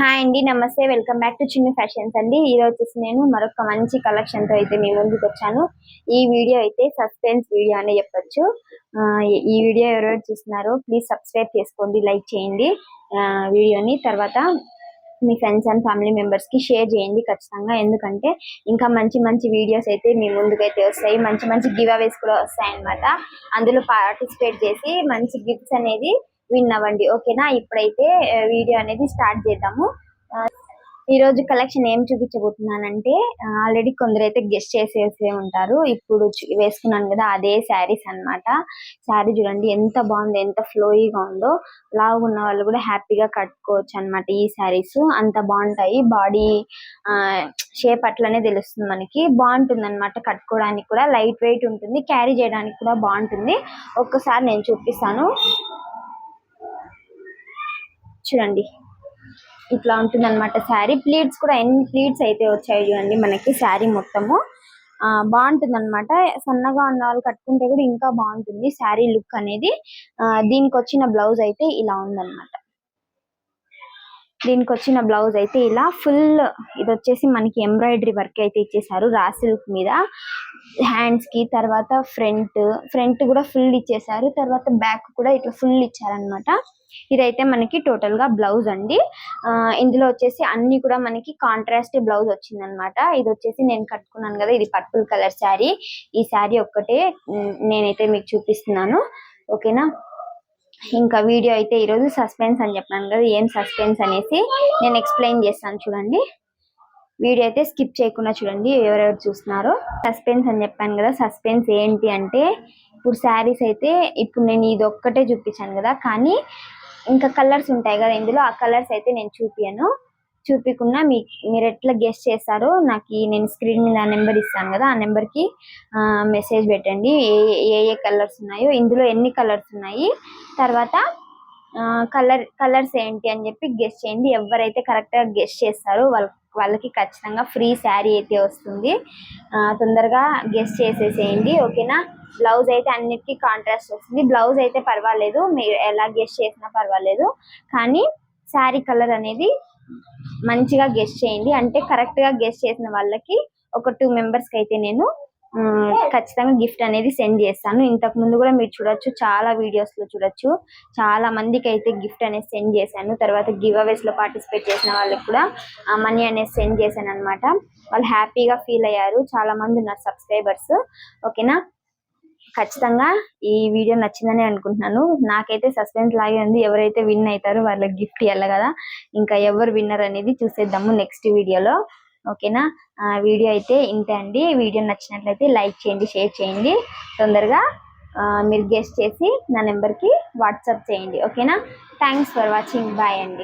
Hi అండి నమస్తే. Welcome back to Chinna Fashions అండి. ఈ రోజు వచ్చేసి నేను మరొక మంచి కలెక్షన్తో అయితే మీ ముందుకు వచ్చాను. ఈ వీడియో అయితే సస్పెన్స్ వీడియో అనే చెప్పొచ్చు. ఈ- వీడియో ఎవరెవరు చూస్తున్నారో ప్లీజ్ సబ్స్క్రైబ్ చేసుకోండి లైక్ చేయండి. వీడియోని తర్వాత మీ ఫ్రెండ్స్ అండ్ ఫ్యామిలీ మెంబర్స్కి షేర్ చేయండి ఖచ్చితంగా. ఎందుకంటే ఇంకా మంచి మంచి వీడియోస్ అయితే మీ ముందుకైతే వస్తాయి. మంచి మంచి గివ్ అవేస్ కూడా వస్తాయి అన్నమాట అందులో పార్టిసిపేట్ చేసి మంచి గిఫ్ట్స్ అనేది విన్ అవ్వండి. ఓకేనా? ఇప్పుడైతే వీడియో అనేది స్టార్ట్ చేద్దాము. ఈరోజు ఈ రోజు కలెక్షన్ ఏం చూపించబోతున్నానంటే ఆల్రెడీ కొందరు అయితే గెస్ట్ చేసేసే ఉంటారు. ఇప్పుడు వేసుకున్నాను కదా అదే శారీస్ అన్నమాట. శారీ చూడండి ఎంత బాగుంది ఎంత ఫ్లోయిగా ఉందో. లావుగా ఉన్న వాళ్ళు కూడా హ్యాపీగా కట్టుకోవచ్చు అన్నమాట ఈ శారీస్. అంత బాగుంటాయి. బాడీ షేప్ అట్లనే తెలుస్తుంది మనకి. బాగుంటుంది అనమాట కట్టుకోవడానికి కూడా. లైట్ వెయిట్ ఉంటుంది. క్యారీ చేయడానికి కూడా బాగుంటుంది. ఒక్కసారి నేను చూపిస్తాను. చూడండి. ఇట్లా ఉంటుంది అనమాట శారీ. ప్లీట్స్ కూడా ఎన్ని ప్లీట్స్ అయితే వచ్చాయి చూడండి మనకి శారీ మొత్తము. ఆ బాగుంటుంది అనమాట సన్నగా ఉన్న వాళ్ళు కట్టుకుంటే కూడా ఇంకా బాగుంటుంది శారీ లుక్ అనేది. దీనికి వచ్చిన బ్లౌజ్ అయితే ఇలా ఉందన్నమాట. దీనికి వచ్చిన బ్లౌజ్ అయితే ఇలా ఫుల్ ఇది వచ్చేసి మనకి ఎంబ్రాయిడరీ వర్క్ అయితే ఇచ్చేసారు రా సిల్క్ మీద. హ్యాండ్స్కి తర్వాత ఫ్రంట్ ఫ్రంట్ కూడా ఫుల్ ఇచ్చేసారు. తర్వాత బ్యాక్ కూడా ఇట్లా ఫుల్ ఇచ్చారనమాట ఇదైతే మనకి టోటల్గా బ్లౌజ్ అండి. ఇందులో వచ్చేసి అన్ని కూడా మనకి కాంట్రాస్ట్ బ్లౌజ్ వచ్చింది అనమాట ఇది వచ్చేసి నేను కట్టుకున్నాను కదా ఇది పర్పుల్ కలర్ శారీ ఈ శారీ ఒక్కటే నేనైతే మీకు చూపిస్తున్నాను. ఓకేనా ఇంకా వీడియో అయితే ఈరోజు సస్పెన్స్ అని చెప్పాను కదా ఏం సస్పెన్స్ అనేసి నేను ఎక్స్ప్లెయిన్ చేస్తాను చూడండి. వీడియో అయితే స్కిప్ చేయకుండా చూడండి ఎవరెవరు చూస్తున్నారో. సస్పెన్స్ అని చెప్పాను కదా సస్పెన్స్ ఏంటి అంటే ఇప్పుడు శారీస్ అయితే ఇప్పుడు నేను ఇది ఒక్కటే చూపించాను కదా కానీ ఇంకా కలర్స్ ఉంటాయి కదా ఇందులో ఆ కలర్స్ అయితే నేను చూపియను. చూపించకుండా మీ మీరు ఎట్లా గెస్ట్ చేస్తారో నాకు ఈ నేను స్క్రీన్ మీద ఆ నెంబర్ ఇస్తాను కదా ఆ నెంబర్కి మెసేజ్ పెట్టండి ఏ ఏ ఏ కలర్స్ ఉన్నాయో. ఇందులో ఎన్ని కలర్స్ ఉన్నాయి? తర్వాత కలర్ కలర్స్ ఏంటి అని చెప్పి గెస్ట్ చేయండి. ఎవరైతే కరెక్ట్గా గెస్ట్ చేస్తారో వాళ్ళ వాళ్ళకి ఖచ్చితంగా ఫ్రీ శారీ అయితే వస్తుంది. తొందరగా గెస్ట్ చేసేసేయండి. ఓకేనా బ్లౌజ్ అయితే అన్నిటికీ కాంట్రాస్ట్ వస్తుంది. బ్లౌజ్ అయితే పర్వాలేదు. మీరు ఎలా గెస్ట్ చేసినా పర్వాలేదు. కానీ శారీ కలర్ అనేది మంచిగా గెస్ట్ చేయండి. అంటే కరెక్ట్గా గెస్ట్ చేసిన వాళ్ళకి ఒక టూ మెంబర్స్కి అయితే నేను ఖచ్చితంగా గిఫ్ట్ అనేది సెండ్ చేస్తాను. ఇంతకు ముందు కూడా మీరు చూడొచ్చు చాలా వీడియోస్లో చూడొచ్చు. చాలా మందికి అయితే గిఫ్ట్ అనేది సెండ్ చేశాను. తర్వాత గివ్ అవేస్లో పార్టిసిపేట్ చేసిన వాళ్ళకి కూడా మనీ అనేది సెండ్ చేశాను అనమాట వాళ్ళు హ్యాపీగా ఫీల్ అయ్యారు. చాలా మంది ఉన్నారు సబ్స్క్రైబర్స్ ఓకేనా ఖచ్చితంగా ఈ వీడియో నచ్చిందని అనుకుంటున్నాను. నాకైతే సస్పెన్స్ లాగే ఉంది. ఎవరైతే విన్ అవుతారో వాళ్ళకి గిఫ్ట్ ఇవ్వాలి కదా. ఇంకా ఎవరు విన్నర్ అనేది చూసేద్దాము నెక్స్ట్ వీడియోలో ఓకేనా? వీడియో అయితే ఇంతే అండి. వీడియో నచ్చినట్లయితే లైక్ చేయండి షేర్ చేయండి. తొందరగా మీరు గెస్ట్ చేసి నా నెంబర్కి వాట్సాప్ చేయండి. ఓకేనా? Thanks for watching. బాయ్ అండి.